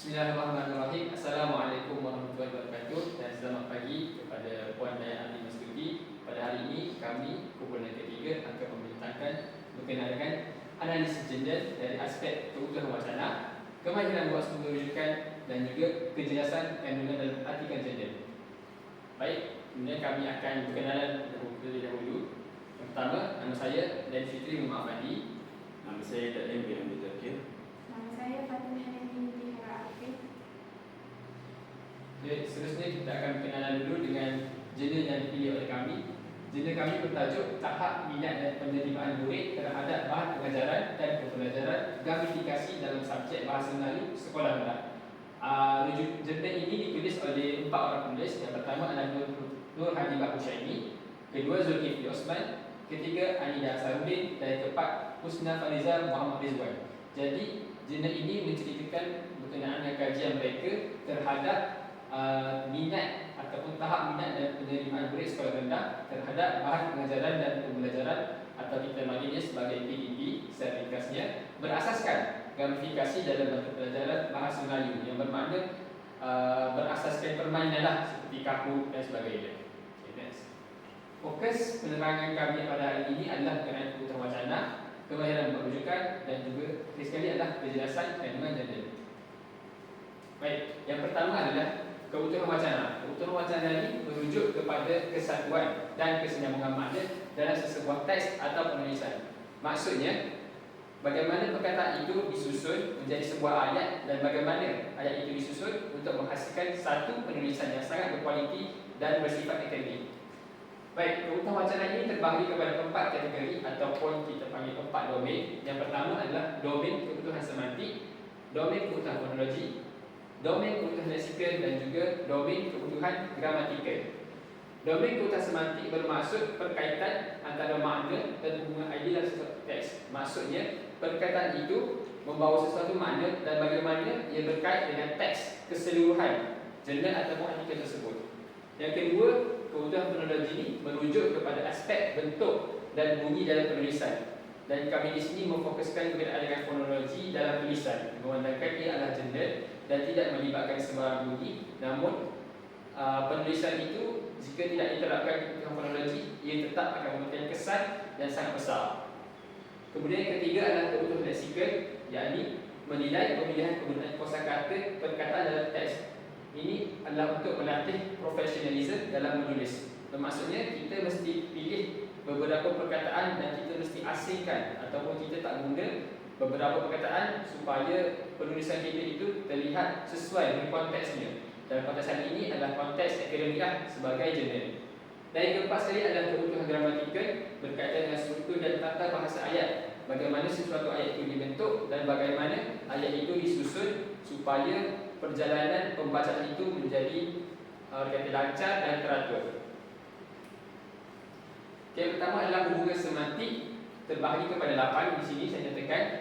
Bismillahirrahmanirrahim. Assalamualaikum warahmatullahi wabarakatuh. Dan selamat pagi kepada Puan Dayang Ali Mastuti Pada hari ini kami kumpulan ketiga akan membentangkan berkenaan dengan analisis gender dari aspek keutuhan wacana Kemahiran buat sumber rujukan dan juga kejelasan kandungan dalam artikan gender. Baik, kemudian kami akan berkenalan terlebih dahulu. Yang pertama, nama saya Dan Fitri Muhammad Fandi Nama saya Dalim bin Abdul Zakir. Nama saya Fatimah Jadi seterusnya kita akan berkenalan dulu dengan jurnal yang dipilih oleh kami. Jurnal kami bertajuk Tahap Minat dan Penerimaan Murid terhadap Bahan Pengajaran dan Pembelajaran Gamifikasi dalam Subjek Bahasa Melayu Sekolah Rendah. Uh, jurnal ini ditulis oleh empat orang penulis. Yang pertama adalah Nur, Nur Hadibah Hushaini, kedua Zulkifli Osman, ketiga Anida Sarudin dan keempat Husna Fariza Muhammad Rizwan. Jadi jurnal ini menceritakan berkenaan dengan kajian mereka terhadap uh, minat ataupun tahap minat dan penerimaan murid sekolah rendah terhadap bahan pengajaran dan pembelajaran atau kita panggilnya sebagai PDP secara ringkasnya berasaskan gamifikasi dalam bentuk pelajaran bahasa Melayu yang bermakna uh, berasaskan permainan lah seperti kaku dan sebagainya. Okay, next. Fokus penerangan kami pada hari ini adalah berkenaan kebutuhan wacana, kemahiran perujukan dan juga sekali adalah kejelasan kandungan gender. Baik, yang pertama adalah kebutuhan wacana. Kebutuhan wacana ini merujuk kepada kesatuan dan kesinambungan makna dalam sesebuah teks atau penulisan. Maksudnya, bagaimana perkataan itu disusun menjadi sebuah ayat dan bagaimana ayat itu disusun untuk menghasilkan satu penulisan yang sangat berkualiti dan bersifat akademik. Baik, kebutuhan wacana ini terbahagi kepada empat kategori ataupun kita panggil empat domain. Yang pertama adalah domain kebutuhan semantik, domain kebutuhan fonologi, domain kebutuhan leksikal dan juga domain kebutuhan gramatikal. Domain kebutuhan semantik bermaksud perkaitan antara makna dan hubungan ideal sesuatu teks. Maksudnya, perkaitan itu membawa sesuatu makna dan bagaimana ia berkait dengan teks keseluruhan jurnal ataupun artikel tersebut. Yang kedua, kebutuhan fonologi ini merujuk kepada aspek bentuk dan bunyi dalam penulisan. Dan kami di sini memfokuskan berkenaan dengan fonologi dalam tulisan. Memandangkan ia adalah jurnal dan tidak melibatkan sembarang bunyi. Namun uh, penulisan itu jika tidak diterapkan fonologi, ia tetap akan memberikan kesan yang sangat besar. Kemudian yang ketiga adalah kebutuhan leksikal, yakni menilai pemilihan penggunaan kosakata perkataan dalam teks ini adalah untuk melatih profesionalisme dalam menulis. Bermaksudnya kita mesti pilih beberapa perkataan dan kita mesti asingkan ataupun kita tak guna beberapa perkataan supaya penulisan kita itu terlihat sesuai dengan konteksnya. Dalam konteks hari ini adalah konteks akademik sebagai jurnal. Dan yang keempat sekali adalah kebutuhan gramatikal berkaitan dengan struktur dan tata bahasa ayat. Bagaimana sesuatu ayat itu dibentuk dan bagaimana ayat itu disusun supaya perjalanan pembacaan itu menjadi uh, kata lancar dan teratur. Yang pertama adalah hubungan semantik terbahagi kepada 8 di sini saya nyatakan.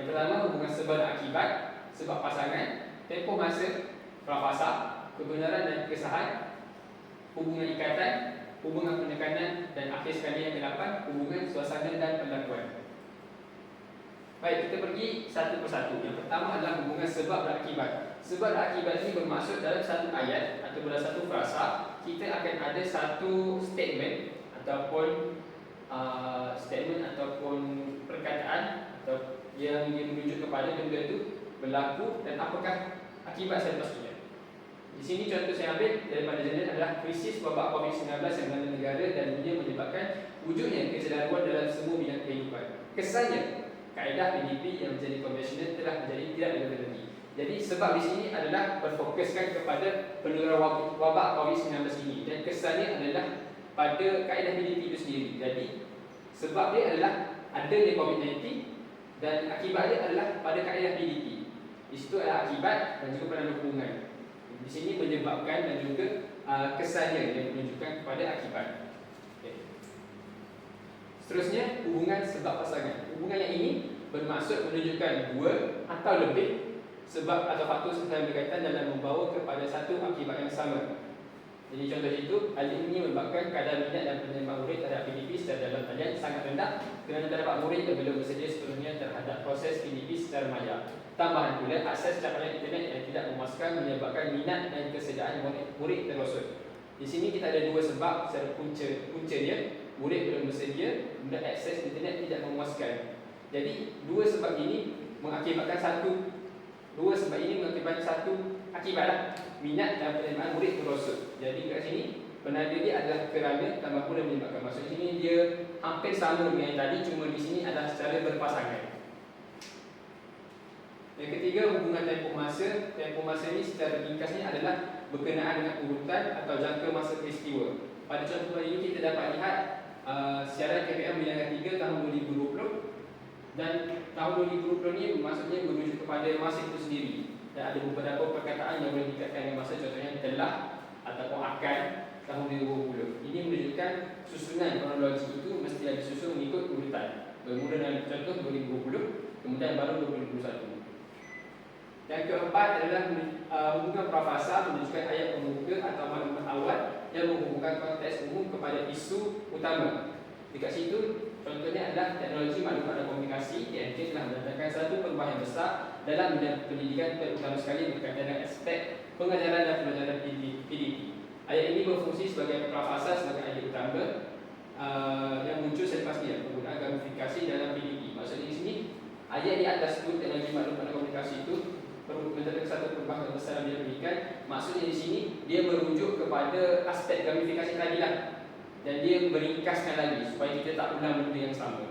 Yang pertama hubungan sebab dan akibat, sebab pasangan, tempoh masa, prafasa, kebenaran dan kesahan, hubungan ikatan, hubungan penekanan dan akhir sekali yang ke-8 hubungan suasana dan perlakuan. Baik, kita pergi satu persatu. Yang pertama adalah hubungan sebab dan akibat. Sebab dan akibat ini bermaksud dalam satu ayat atau dalam satu frasa kita akan ada satu statement ataupun uh, statement ataupun perkataan atau yang dia merujuk kepada benda itu berlaku dan apakah akibat selepasnya. Di sini contoh saya ambil daripada jurnal adalah krisis wabak COVID-19 yang melanda negara dan dunia menyebabkan wujudnya kecederaan dalam semua bidang kehidupan. Kesannya kaedah PDP yang menjadi konvensional telah menjadi tidak relevan Jadi sebab di sini adalah berfokuskan kepada penularan wabak COVID-19 ini dan kesannya adalah pada kaedah PDP itu sendiri. Jadi sebab dia adalah adanya COVID-19 dan akibat dia adalah pada kaedah PDP. Di situ adalah akibat dan juga peranan hubungan. Di sini menyebabkan dan juga uh, kesannya yang menunjukkan kepada akibat. Okay. Seterusnya hubungan sebab pasangan. Hubungan yang ini bermaksud menunjukkan dua atau lebih sebab atau faktor yang berkaitan dalam membawa kepada satu akibat yang sama. Jadi contoh itu, hal ini menyebabkan kadar minat dan penerimaan murid terhadap PDP secara dalam talian sangat rendah kerana terdapat murid yang belum bersedia sepenuhnya terhadap proses PDP secara maya. Tambahan pula, akses capaian internet yang tidak memuaskan menyebabkan minat dan kesediaan murid, murid terosot. Di sini kita ada dua sebab secara punca punca dia murid belum bersedia, kemudian akses internet tidak memuaskan. Jadi dua sebab ini mengakibatkan satu dua sebab ini mengakibatkan satu akibatlah minat dan penerimaan murid terosot. Jadi kat sini penanda dia adalah kerana tambah mudah menyebabkan maksud sini dia hampir sama dengan yang tadi cuma di sini adalah secara berpasangan. Yang ketiga hubungan tempoh masa. Tempoh masa ini secara ringkasnya adalah berkenaan dengan urutan atau jangka masa peristiwa. Pada contoh ini kita dapat lihat uh, siaran KPM Bilangan 3 tahun 2020 dan tahun 2020 ni maksudnya merujuk kepada masa itu sendiri dan ada beberapa perkataan yang boleh dikaitkan dengan masa contohnya telah ataupun akan tahun 2020. Ini menunjukkan susunan kronologi itu mestilah disusun mengikut urutan. Bermula dengan contoh 2020 kemudian baru 2021. Yang keempat adalah uh, hubungan prafasa menunjukkan ayat pembuka atau maklumat awal yang menghubungkan konteks umum kepada isu utama. Dekat situ contohnya adalah teknologi maklumat dan komunikasi TMK telah mendatangkan satu perubahan yang besar dalam bidang pendidikan terutama sekali berkaitan dengan aspek pengajaran dan pelajaran PDP. Ayat ini berfungsi sebagai prafasa sebagai ayat utama uh, yang muncul selepas dia penggunaan gamifikasi dalam PDP. Maksudnya di sini ayat di atas itu teknologi maklumat dan komunikasi itu perlu menjadi satu perubahan besar dalam pendidikan maksudnya di sini dia merujuk kepada aspek gamifikasi tadi lah dan dia meringkaskan lagi supaya kita tak ulang benda yang sama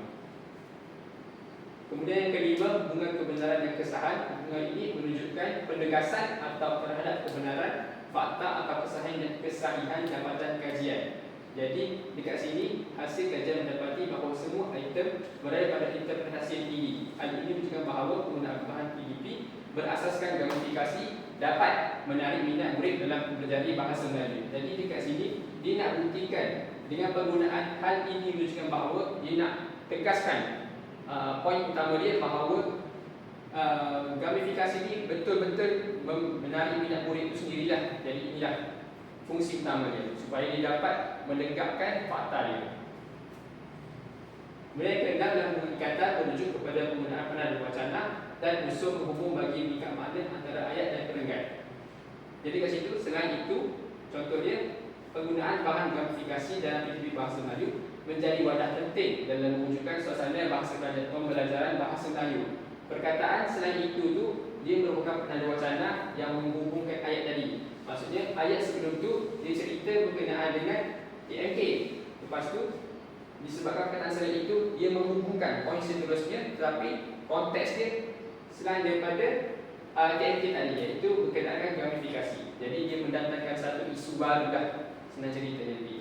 kemudian yang kelima hubungan kebenaran dan kesahan hubungan ini menunjukkan penegasan atau terhadap kebenaran fakta atau kesahihan dan kesahihan dapatan kajian jadi dekat sini hasil kajian mendapati bahawa semua item berada pada interpretasi yang tinggi. Hal ini menunjukkan bahawa penggunaan bahan PDP berasaskan gamifikasi dapat menarik minat murid dalam mempelajari bahasa Melayu. Jadi dekat sini dia nak buktikan dengan penggunaan hal ini menunjukkan bahawa dia nak tegaskan uh, poin utama dia bahawa uh, gamifikasi ini betul-betul menarik minat murid itu sendirilah. Jadi inilah fungsi utama dia supaya dia dapat menegakkan fakta dia. Mereka keenam dalam pengikatan merujuk kepada penggunaan penanda wacana dan usul menghubung bagi mengikat makna antara ayat dan penenggat. Jadi kat situ selain itu contoh dia penggunaan bahan gamifikasi dalam PDP bahasa Melayu menjadi wadah penting dalam mewujudkan suasana bahasa pembelajaran bahasa Melayu. Perkataan selain itu tu dia merupakan penanda wacana yang menghubungkan ayat tadi. Maksudnya ayat sebelum tu dia cerita berkenaan dengan TMK. Lepas tu disebabkan perkataan selain itu dia menghubungkan poin seterusnya tetapi konteks dia selain daripada uh, TMK tadi iaitu berkenaan dengan gamifikasi. Jadi dia mendatangkan satu isu baru dah senang cerita jadi.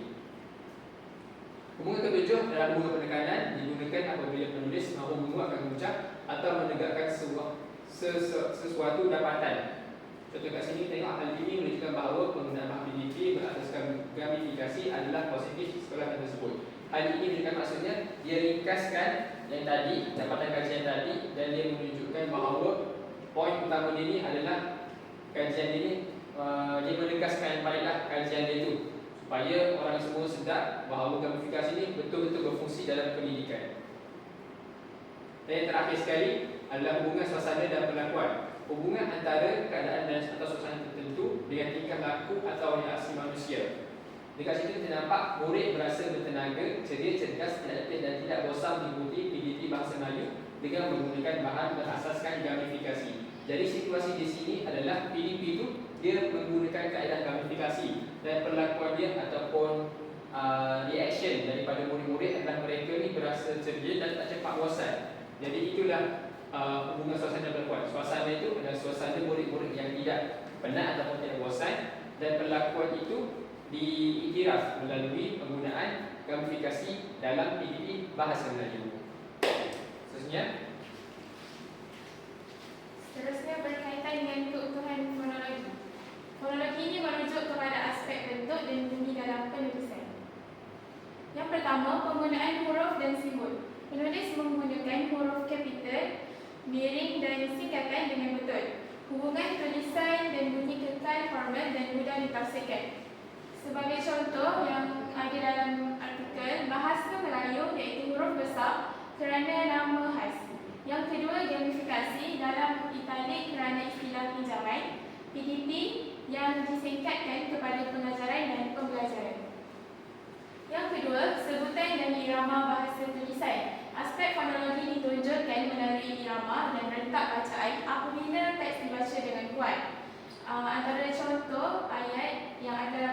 Hubungan ketujuh adalah hubungan penekanan digunakan apabila penulis mahu menguatkan mengucap atau menegakkan sebuah sesu, sesuatu dapatan. Contoh kat sini tengok hal ini menunjukkan bahawa penggunaan bahan PDP berasaskan gamifikasi adalah positif sekolah tersebut. Hal ini menunjukkan maksudnya dia ringkaskan yang tadi, dapatan kajian tadi dan dia menunjukkan bahawa poin utama dia ni adalah kajian dia ni uh, dia menegaskan baliklah kajian dia tu supaya orang semua sedar bahawa gamifikasi ini betul-betul berfungsi dalam pendidikan. Dan yang terakhir sekali adalah hubungan suasana dan perlakuan. Hubungan antara keadaan dan atau suasana tertentu dengan tingkah laku atau reaksi manusia. Dekat situ kita nampak murid berasa bertenaga, ceria, cerdas, letih dan tidak bosan mengikuti PDT Bahasa Melayu dengan menggunakan bahan berasaskan gamifikasi. Jadi situasi di sini adalah PDP itu dia menggunakan kaedah gamifikasi dan perlakuan dia ataupun uh, reaction daripada murid-murid adalah mereka ni berasa ceria dan tak cepat bosan. Jadi itulah uh, hubungan suasana perlakuan. Suasana itu adalah suasana murid-murid yang tidak penat ataupun tidak bosan dan perlakuan itu diiktiraf melalui penggunaan gamifikasi dalam PDP Bahasa Melayu. Seterusnya, Seterusnya berkaitan dengan keutuhan fonologi. Fonologi ini merujuk kepada aspek bentuk dan bunyi dalam penulisan. Yang pertama, penggunaan huruf dan simbol. Penulis menggunakan huruf kapital, miring dan singkatan dengan betul. Hubungan tulisan dan bunyi kekal formal dan mudah ditafsirkan. Sebagai contoh yang ada dalam artikel, bahasa Melayu iaitu huruf besar kerana nama khas. Yang kedua, gamifikasi dalam italik kerana istilah pinjaman. PDP yang disingkatkan kepada pengajaran dan pembelajaran. Yang kedua, sebutan dan irama bahasa tulisan. Aspek fonologi ditunjukkan melalui irama dan rentak bacaan apabila teks dibaca dengan kuat. Uh, antara contoh ayat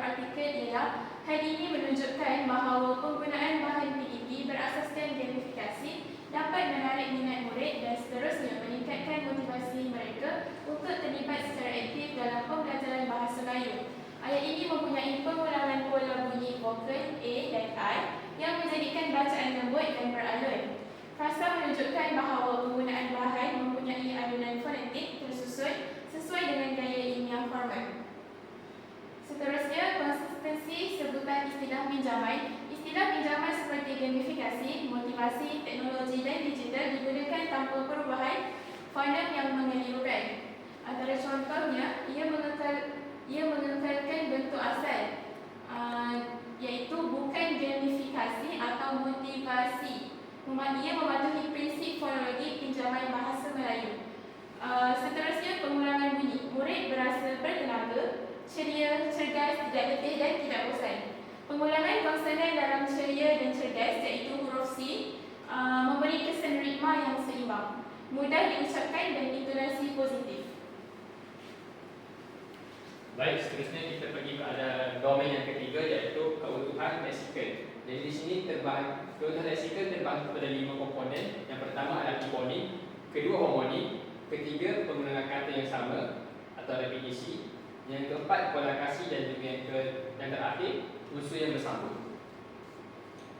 artikel ialah hal ini menunjukkan bahawa penggunaan bahan PDP berasaskan gamifikasi dapat menarik minat murid dan seterusnya meningkatkan motivasi mereka untuk terlibat secara aktif dalam pembelajaran bahasa Melayu. Ayat ini mempunyai pengulangan pola bunyi vokal A dan I yang menjadikan bacaan lembut dan beralun. Frasa menunjukkan bahawa penggunaan bahan mempunyai alunan fonetik tersusun sesuai dengan gaya ilmiah formal. Seterusnya, konsistensi sebutan istilah pinjaman. Istilah pinjaman seperti gamifikasi, motivasi, teknologi dan digital digunakan tanpa perubahan fonem yang mengelirukan. Antara contohnya, ia mengekal, ia mengekalkan bentuk asal uh, iaitu bukan gamifikasi atau motivasi. Ia mematuhi prinsip fonologi pinjaman bahasa Melayu. Uh, seterusnya, pengulangan bunyi. Murid berasa bertenaga, ceria, cergas, tidak letih dan tidak bosan. Pengulangan konsonan dalam ceria dan cerdas iaitu huruf C uh, memberi kesan ritma yang seimbang. Mudah diucapkan dan intonasi positif. Baik, seterusnya kita pergi pada domain yang ketiga iaitu keutuhan leksikal. Jadi di sini terbahan keutuhan leksikal terbahan kepada lima komponen. Yang pertama adalah hiponim, kedua homonim, ketiga penggunaan kata yang sama atau repetisi, yang keempat kolakasi dan juga yang, ke, yang terakhir unsur yang bersambung.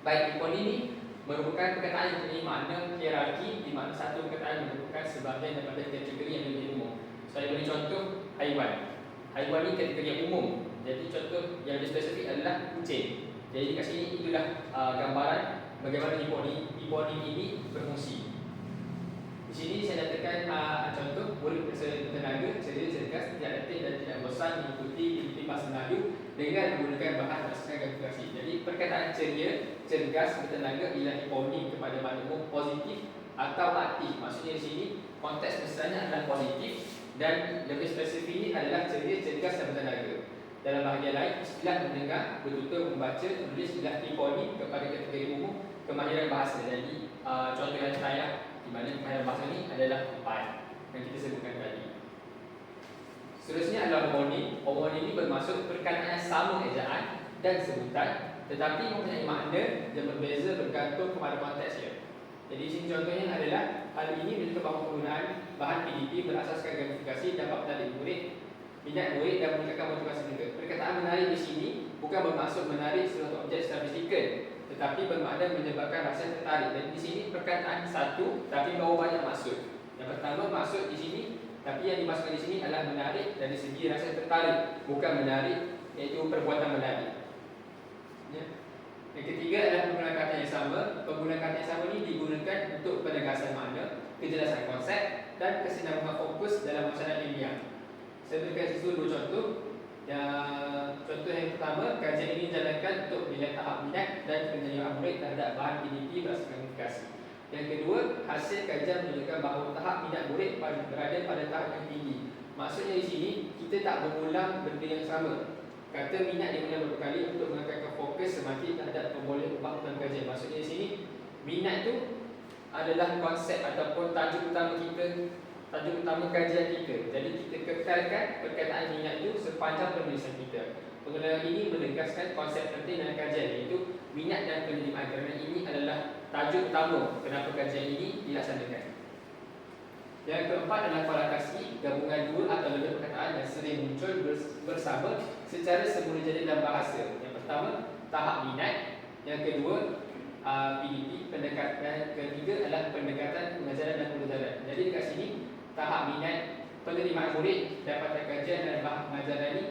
Baik, hiponim ini merupakan perkataan yang mempunyai makna hierarki di mana satu perkataan merupakan sebahagian daripada kategori yang lebih umum. Saya beri contoh haiwan. Haiwan ini kategori yang umum. Jadi contoh yang lebih spesifik adalah kucing. Jadi kat sini itulah uh, gambaran bagaimana hiponim, hiponim ini berfungsi. Di sini saya nyatakan uh, contoh murid bertenaga, ceria, cerdas, tidak letih dan tidak bosan mengikuti aktiviti bahasa Melayu dengan menggunakan bahan berdasarkan gamifikasi. Jadi perkataan ceria, cergas, bertenaga ialah hiponim kepada makna umum positif atau aktif. Maksudnya di sini konteks besarnya adalah positif dan lebih spesifik ini adalah ceria, cergas dan bertenaga. Dalam bahagian lain, istilah mendengar, bertutur, membaca, menulis istilah hiponim kepada kategori umum kemahiran bahasa. Jadi uh, contoh yang saya di mana kemahiran bahasa ini adalah empat yang kita sebutkan tadi. Seterusnya adalah homonim. Homonim ini bermaksud perkataan sama ejaan dan sebutan tetapi mempunyai makna yang berbeza bergantung kepada konteksnya. Jadi sini contohnya adalah hal ini menunjukkan bahawa penggunaan bahan PDP berasaskan gamifikasi dapat menarik murid, minat murid dan meningkatkan motivasi mereka. Perkataan menarik di sini bukan bermaksud menarik sesuatu objek secara fizikal, tetapi bermakna menyebabkan rasa tertarik. Dan di sini perkataan satu tapi bawa banyak maksud. Yang pertama maksud di sini tapi yang dimaksudkan di sini adalah menarik dari segi rasa tertarik, bukan menarik iaitu perbuatan menarik. Ya. Yang ketiga adalah penggunaan kata yang sama. Penggunaan kata yang sama ini digunakan untuk penegasan makna, kejelasan konsep dan kesinambungan fokus dalam masalah ilmiah. Saya berikan situ dua contoh. Yang contoh yang pertama, kajian ini dijalankan untuk menilai tahap minat dan penerimaan murid terhadap bahan PDP berdasarkan komunikasi. Yang kedua, hasil kajian menunjukkan bahawa tahap minat murid berada pada tahap yang tinggi. Maksudnya di sini, kita tak mengulang benda yang sama. Kata minat digunakan beberapa kali untuk mengangkatkan fokus semakin terhadap pemboleh dalam kajian. Maksudnya di sini, minat tu adalah konsep ataupun tajuk utama kita, tajuk utama kajian kita. Jadi kita kekalkan perkataan minat itu sepanjang penulisan kita. Pengenalan ini menegaskan konsep penting dalam kajian iaitu minat dan penerimaan kerana ini adalah tajuk utama kenapa kajian ini dilaksanakan. Yang keempat adalah kolakasi, gabungan dua atau lebih perkataan yang sering muncul bersama secara semula jadi dalam bahasa. Yang pertama, tahap minat. Yang kedua, uh, PDP. Pendekatan ketiga adalah pendekatan pengajaran dan pembelajaran. Jadi dekat sini, tahap minat penerimaan murid dapatkan kajian dan bahan pengajaran ini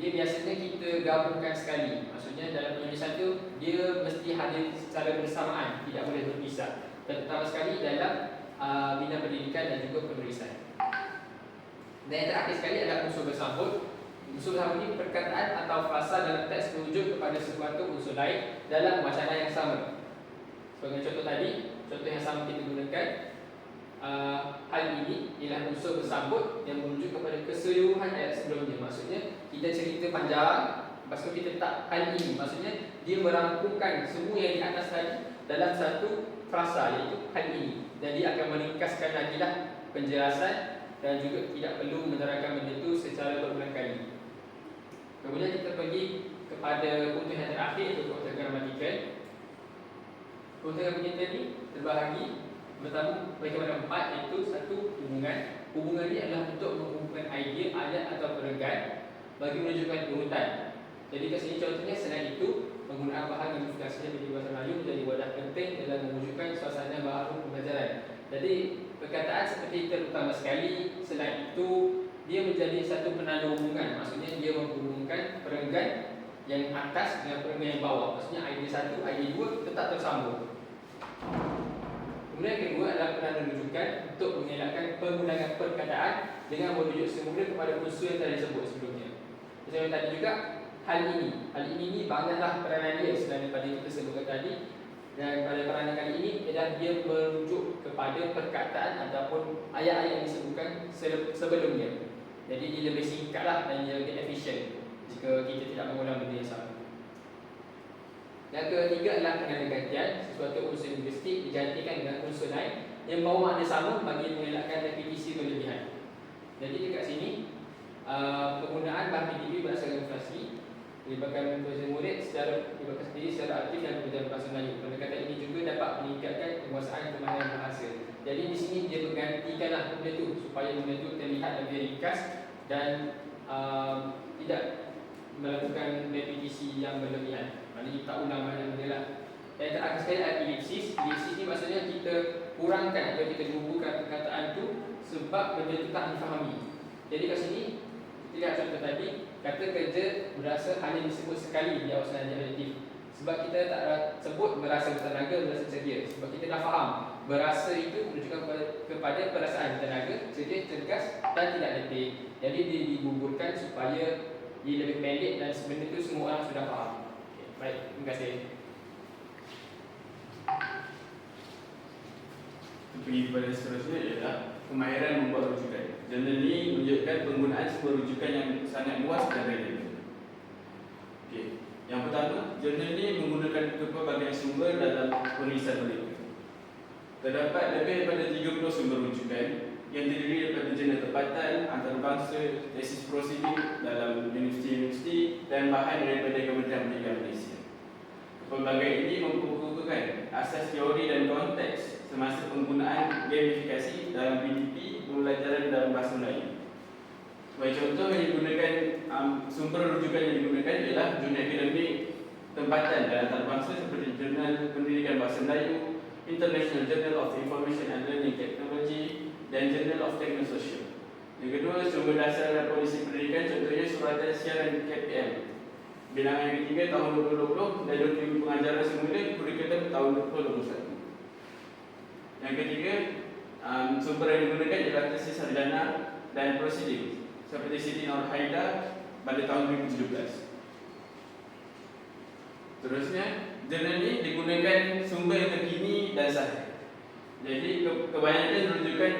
dia biasanya kita gabungkan sekali. Maksudnya dalam penulisan tu dia mesti hadir secara bersamaan, tidak boleh berpisah. Terutama sekali dalam uh, bina pendidikan dan juga penulisan. Dan yang terakhir sekali adalah unsur bersambut. Unsur bersambut ini perkataan atau frasa dalam teks merujuk kepada sesuatu unsur lain dalam wacana yang sama. Sebagai contoh tadi, contoh yang sama kita gunakan uh, hal ini ialah unsur bersambut yang merujuk kepada keseluruhan ayat sebelumnya. Maksudnya kita cerita panjang, lepas tu kita letak hal ini. Maksudnya dia merangkumkan semua yang di atas tadi dalam satu frasa iaitu hal ini. Dan dia akan meringkaskan lagi lah penjelasan dan juga tidak perlu menerangkan benda itu secara berulang kali. Kemudian kita pergi kepada punca yang terakhir iaitu punca gramatikal. Punca gramatikal ni terbahagi Pertama, bagi kepada empat iaitu satu hubungan. Hubungan ini adalah untuk menghubungkan idea, ayat atau peregan Bagi menunjukkan urutan Jadi kat sini contohnya selain itu Penggunaan bahan gamifikasi yang menjadi bahasa Melayu menjadi wadah penting dalam mewujudkan suasana baru pembelajaran. Jadi perkataan seperti terutama sekali. Selain itu dia menjadi satu penanda hubungan. Maksudnya dia menghubungkan peregan yang atas dengan peregan yang bawah. Maksudnya idea satu, idea dua tetap tersambung Kemudian kedua adalah penanda rujukan untuk mengelakkan pengulangan perkataan dengan merujuk semula kepada unsur yang tadi disebut sebelumnya. Macam tadi juga, hal ini. Hal ini ni banyaklah peranan dia selain daripada kita sebutkan tadi. Dan pada peranan kali ini adalah dia merujuk kepada perkataan ataupun ayat-ayat yang disebutkan sebelumnya. Jadi dia lebih singkatlah dan dia lebih efisien jika kita tidak mengulang benda yang sama. Yang ketiga adalah penanda gantian Sesuatu unsur linguistik digantikan dengan unsur lain. Yang bawa makna sama bagi mengelakkan repetisi berlebihan. Jadi dekat sini uh, Penggunaan bahan PDB berdasarkan inflasi Melibatkan bahasa murid secara Melibatkan sendiri secara aktif dalam pekerjaan bahasa Melayu. Pendekatan ini juga dapat meningkatkan penguasaan kemahiran bahasa Jadi di sini dia menggantikanlah benda itu Supaya benda itu terlihat lebih ringkas Dan uh, tidak melakukan repetisi yang berlebihan Kita tak ulang banyak benda lah. Dan yang terakhir sekali adalah elipsis Elipsis ni maksudnya kita kurangkan atau kita gugurkan perkataan tu Sebab benda tu tak difahami. Jadi kat sini Kita lihat contoh tadi Kata kerja berasa hanya disebut sekali di awal senarai adjektif Sebab kita tak sebut berasa bertenaga, berasa ceria. Sebab kita dah faham Berasa itu menunjukkan kepada perasaan tenaga, ceria, cergas dan tidak letih. Jadi dia digugurkan supaya dia lebih pendek dan sebenarnya itu semua orang sudah faham Baik, terima kasih. Pergi kepada seterusnya ialah kemahiran membuat rujukan. Jurnal ini menunjukkan penggunaan sebuah rujukan yang sangat luas dan relevan. Okey. Yang pertama, jurnal ini menggunakan pelbagai sumber dalam penulisan mereka. Terdapat lebih daripada 30 sumber rujukan yang terdiri daripada jurnal tempatan, antarabangsa, tesis prosiding dalam universiti-universiti dan bahan daripada Kementerian Pendidikan Malaysia. Pelbagai ini memperkukuhkan asas teori dan konteks semasa penggunaan gamifikasi dalam PDP pembelajaran dalam bahasa Melayu. Sebagai contoh yang digunakan um, sumber rujukan yang digunakan ialah jurnal akademik tempatan dan antarabangsa seperti Jurnal Pendidikan Bahasa Melayu, International Journal of Information and Learning Technology dan Journal of Technosocial. Yang kedua, sumber dasar dan polisi pendidikan contohnya suratan siaran KPM Bilangan yang ketiga tahun 2020 dan doktrin pengajaran semula kurikulum tahun 2021. Yang ketiga, um, sumber yang digunakan ialah tesis sarjana dan prosedur seperti Siti Nur Haida pada tahun 2017. Terusnya, jurnal ini digunakan sumber yang terkini dan sahih. Jadi, kebanyakan rujukan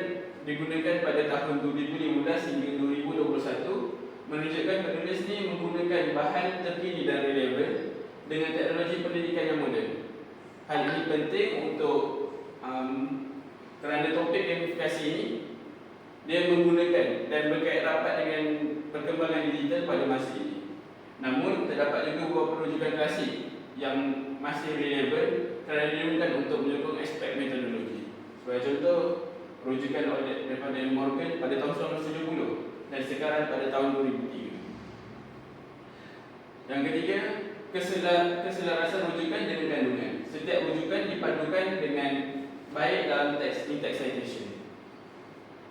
digunakan pada tahun 2015 hingga 2021 menunjukkan penulis ini menggunakan bahan terkini dan relevan dengan teknologi pendidikan yang moden. Hal ini penting untuk um, kerana topik gamifikasi ini dia menggunakan dan berkait rapat dengan perkembangan digital pada masa ini. Namun terdapat juga beberapa rujukan klasik yang masih relevan kerana digunakan untuk menyokong aspek metodologi. Sebagai contoh, rujukan oleh daripada Morgan pada tahun 1970 dan sekarang pada tahun 2003. Yang ketiga, keselar, keselarasan rujukan dengan kandungan. Setiap rujukan dipadukan dengan baik dalam teks in-text citation.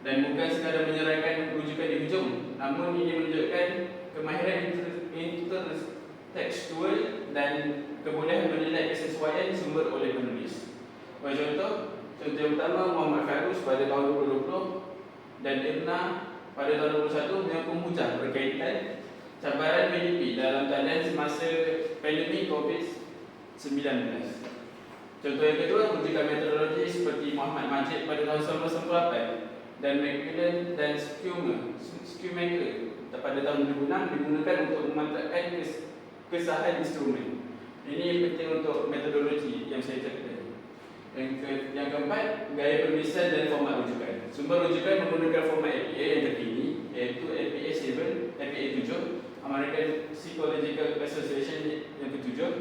Dan bukan sekadar menyerahkan rujukan di hujung, namun ini menunjukkan kemahiran intertekstual dan kebolehan menilai kesesuaian sumber oleh penulis. Contoh, contoh yang pertama Muhammad Farus pada tahun 2020 dan Irna pada tahun 2021 menyokong hujah berkaitan cabaran PDP dalam keadaan semasa pandemik COVID-19. Contoh yang kedua, rujukan metodologi seperti Muhammad Majid pada tahun 1998 dan Macmillan dan Schumacher pada tahun 2006 digunakan untuk memantapkan kes, kesahan instrumen. Ini penting untuk metodologi yang saya cakap. Yang, ke, yang keempat, gaya penulisan dan format rujukan. Sumber rujukan menggunakan format APA yang terkini iaitu APA 7, APA 7, American Psychological Association yang ketujuh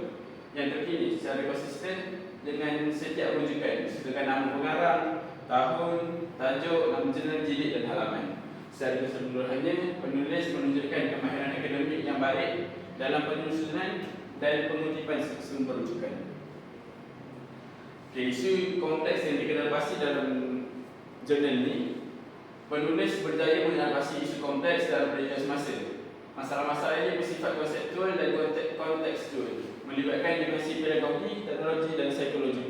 yang terkini secara konsisten dengan setiap rujukan sertakan nama pengarang, tahun, tajuk, nama jurnal jilid dan halaman. Secara keseluruhannya, penulis menunjukkan kemahiran akademik yang baik dalam penyusunan dan pengutipan sumber rujukan. Okay, isu konteks yang dikenal pasti dalam jurnal ni Penulis berjaya mengatasi isu kompleks dalam pendidikan semasa. Masalah-masalah ini bersifat konseptual dan kontekstual Melibatkan dimensi pedagogi, teknologi dan psikologi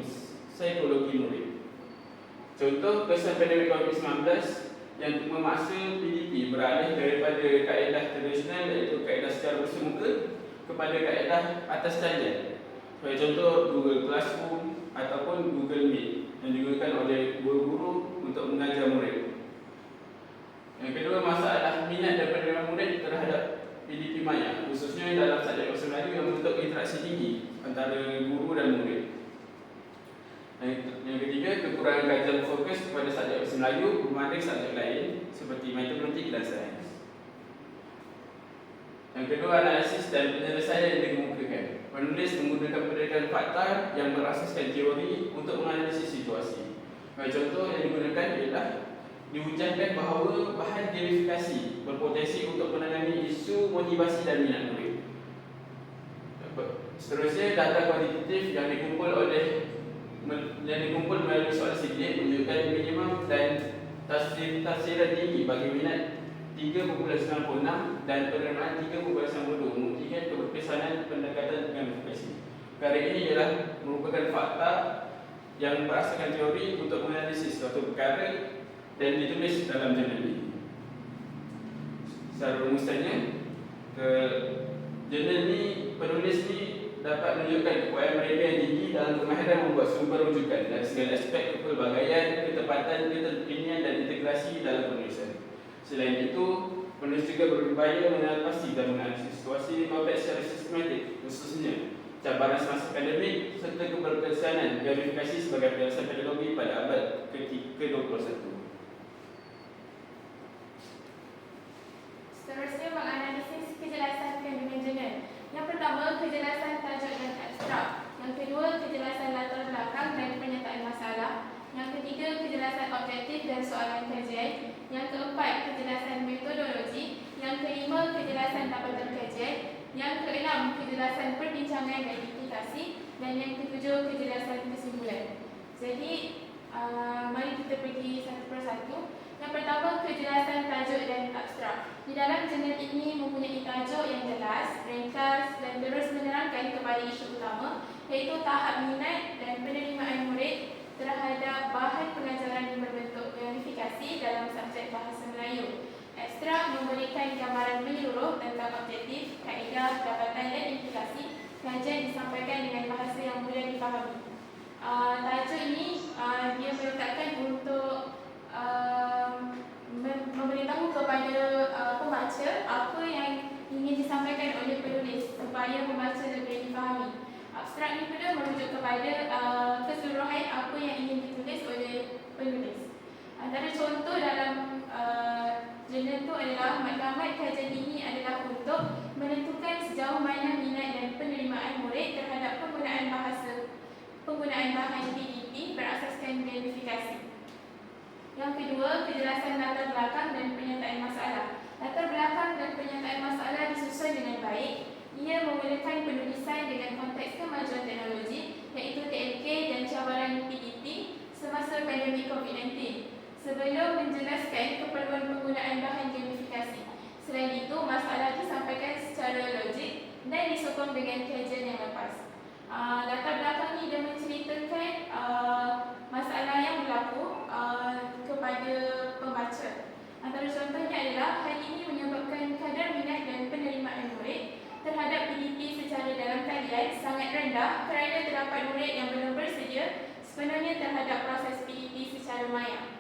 psikologi murid. Contoh, kesan pandemik COVID-19 yang memaksa PDP beralih daripada kaedah tradisional iaitu kaedah secara bersemuka kepada kaedah atas talian Sebagai contoh, Google Classroom ataupun Google Meet yang digunakan oleh guru-guru untuk mengajar murid. Yang kedua, masalah minat penerimaan murid terhadap PDP Maya, khususnya dalam subjek bahasa Melayu yang membentuk interaksi tinggi antara guru dan murid. Yang ketiga, kekurangan kajian fokus kepada subjek bahasa Melayu berbanding subjek lain seperti matematik dan sains. Yang kedua, analisis dan penyelesaian yang dikemukakan. Penulis menggunakan pendekatan fakta yang berasaskan teori untuk menganalisis situasi. Contoh yang digunakan ialah dihujankan bahawa bahan gamifikasi berpotensi untuk menangani isu motivasi dan minat murid. Seterusnya, data kuantitatif yang dikumpul oleh yang dikumpul melalui soal sidik menunjukkan minimum dan tafsir tafsiran tinggi bagi minat 3.96 dan penerimaan 3.92 membuktikan keberkesanan pendekatan gamifikasi. Perkara ini ialah merupakan fakta yang berasaskan teori untuk menganalisis suatu perkara dan ditulis dalam jurnal ini. Secara rumusannya, ke jurnal ini penulis ini dapat menunjukkan kekuatan mereka yang tinggi dalam kemahiran membuat sumber rujukan dan segala aspek kepelbagaian, ketepatan, keterpilihan dan integrasi dalam penulisan. Selain itu, penulis juga berupaya mengenal pasti dan menganalisis situasi konteks secara sistematik, khususnya cabaran semasa pandemik serta keberkesanan gamifikasi sebagai penyelesaian pedagogi pada abad ke-21. Seterusnya menganalisis kejelasan kandungan jurnal. Yang pertama, kejelasan tajuk dan abstrak. Yang kedua, kejelasan latar belakang dan pernyataan masalah. Yang ketiga, kejelasan objektif dan soalan kajian. Yang keempat, kejelasan metodologi. Yang kelima, kejelasan dapatan kajian. Yang keenam, kejelasan perbincangan dan implikasi. Dan yang ketujuh, kejelasan kesimpulan. Jadi, uh, mari kita pergi satu persatu. Yang pertama, kejelasan tajuk dan abstrak. Di dalam jurnal ini mempunyai tajuk yang jelas, ringkas dan terus menerangkan kepada isu utama iaitu tahap minat dan penerimaan murid terhadap bahan pengajaran yang berbentuk verifikasi dalam subjek bahasa Melayu. Ekstrak memberikan gambaran menyeluruh tentang objektif, kaedah, dapatan dan implikasi kajian disampaikan dengan bahasa yang mudah difahami. Uh, tajuk ini uh, dia meletakkan untuk uh, memberitahu kepada uh, pembaca apa yang ingin disampaikan oleh penulis supaya pembaca lebih difahami. Abstrak ini pula merujuk kepada uh, keseluruhan apa yang ingin ditulis oleh penulis. Antara contoh dalam uh, jurnal itu adalah matlamat kajian ini adalah untuk menentukan sejauh mana minat dan penerimaan murid terhadap penggunaan bahasa penggunaan bahan PDP berasaskan gamifikasi. Yang kedua, kejelasan latar belakang dan pernyataan masalah. Latar belakang dan pernyataan masalah disusun dengan baik ia memulakan penulisan dengan konteks kemajuan teknologi iaitu TLK dan cabaran PDP semasa pandemik COVID-19 sebelum menjelaskan keperluan penggunaan bahan gamifikasi. Selain itu, masalah disampaikan secara logik dan disokong dengan kajian yang lepas. Uh, latar belakang ini dia menceritakan uh, masalah yang berlaku uh, kepada pembaca. Antara contohnya adalah hal ini menyebabkan kadar minat dan penerimaan murid terhadap PDP secara dalam talian sangat rendah kerana terdapat murid yang belum bersedia sepenuhnya terhadap proses PDP secara maya.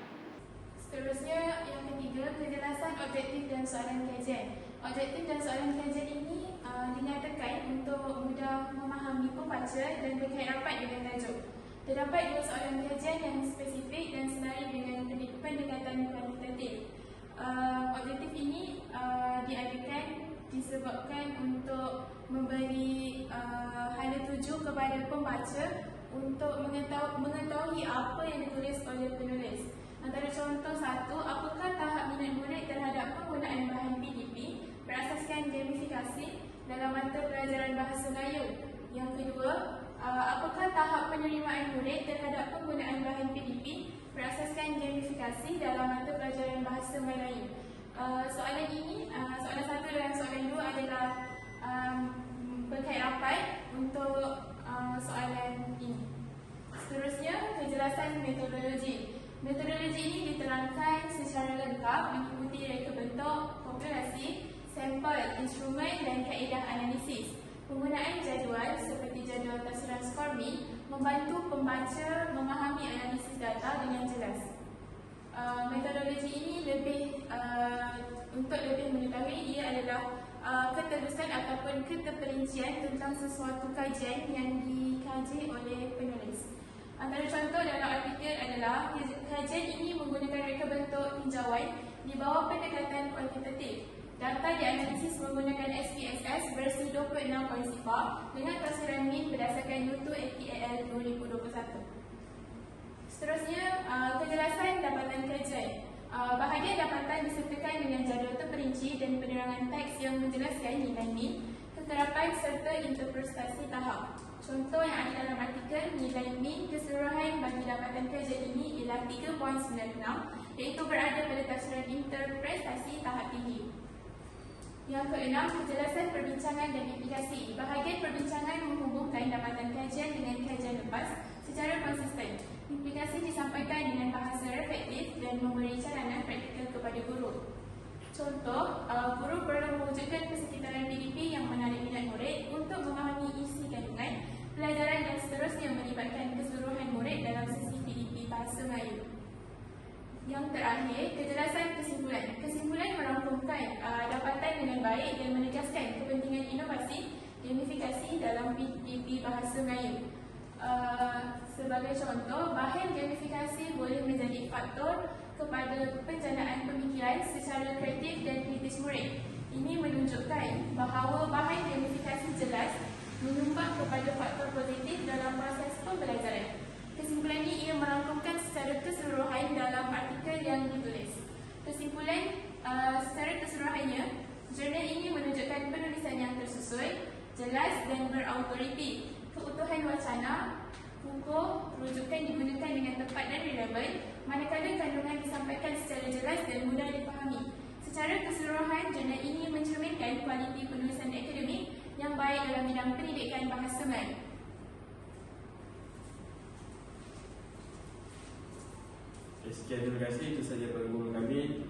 Seterusnya, yang ketiga, kejelasan objektif dan soalan kajian. objektif dan soalan kajian ini uh, dinyatakan untuk mudah memahami pembaca dan berkait rapat dengan tajuk. Terdapat dua soalan kajian yang spesifik dan senari dengan pendekatan kuantitatif. Uh, objektif ini uh, diadakan disebabkan untuk memberi uh, hala tuju kepada pembaca untuk mengetahui, mengetahui apa yang ditulis oleh penulis. Antara contoh satu, apakah tahap minat murid terhadap penggunaan bahan PDP berasaskan gamifikasi dalam mata pelajaran bahasa Melayu? Yang kedua, uh, apakah tahap penerimaan murid terhadap penggunaan bahan PDP berasaskan gamifikasi dalam mata pelajaran bahasa Melayu? Uh, soalan ini, uh, soalan satu dan soalan dua adalah um, berkait rapat untuk uh, soalan ini. Seterusnya, kejelasan metodologi. Metodologi ini diterangkan secara lengkap mengikuti reka bentuk, populasi, sampel, instrumen dan kaedah analisis. Penggunaan jadual seperti jadual tafsiran Scorby membantu pembaca memahami analisis data dengan jelas. Uh, metodologi ini lebih uh, untuk lebih mengetahui ia adalah uh, keterusan ataupun keteperincian tentang sesuatu kajian yang dikaji oleh penulis. Antara contoh dalam artikel adalah kajian ini menggunakan reka bentuk tinjauan di bawah pendekatan kuantitatif. Data dianalisis menggunakan SPSS versi 26.0 dengan tafsiran min berdasarkan Nutu APAL 2021. Seterusnya, uh, kejelasan dapatan kajian. Uh, bahagian dapatan disertakan dengan jadual terperinci dan penerangan teks yang menjelaskan nilai min, keterapan serta interpretasi tahap. Contoh yang ada dalam artikel, nilai min keseluruhan bagi dapatan kajian ini ialah 3.96 iaitu berada pada tafsiran interpretasi tahap tinggi. Yang keenam, kejelasan perbincangan dan implikasi. Bahagian perbincangan menghubungkan dapatan kajian dengan kajian lepas secara konsisten. Implikasi disampaikan dengan bahasa reflektif dan memberi caranan praktikal kepada guru. Contoh, uh, guru perlu mewujudkan persekitaran PDP yang menarik minat murid untuk memahami isi kandungan, pelajaran dan seterusnya melibatkan keseluruhan murid dalam sesi PDP Bahasa Melayu. Yang terakhir, kejelasan kesimpulan. Kesimpulan merangkumkan uh, dapatan dengan baik dan menegaskan kepentingan inovasi gamifikasi dalam PDP Bahasa Melayu. Uh, sebagai contoh, bahan gamifikasi boleh menjadi faktor kepada penjanaan pemikiran secara kreatif dan kritis murid. Ini menunjukkan bahawa bahan gamifikasi jelas menyumbang kepada faktor positif dalam proses pembelajaran. Kesimpulan ini ia merangkumkan secara keseluruhan dalam artikel yang ditulis. Kesimpulan uh, secara keseluruhannya, jurnal ini menunjukkan penulisan yang tersusun, jelas dan berautoriti. Keutuhan wacana, hukum, rujukan digunakan dengan tepat dan relevan, manakala kandungan disampaikan secara jelas dan mudah dipahami. Secara keseluruhan, jurnal ini mencerminkan kualiti penulisan akademik yang baik dalam bidang pendidikan bahasa Melayu. Okay, sekian terima kasih itu saja pergumulan kami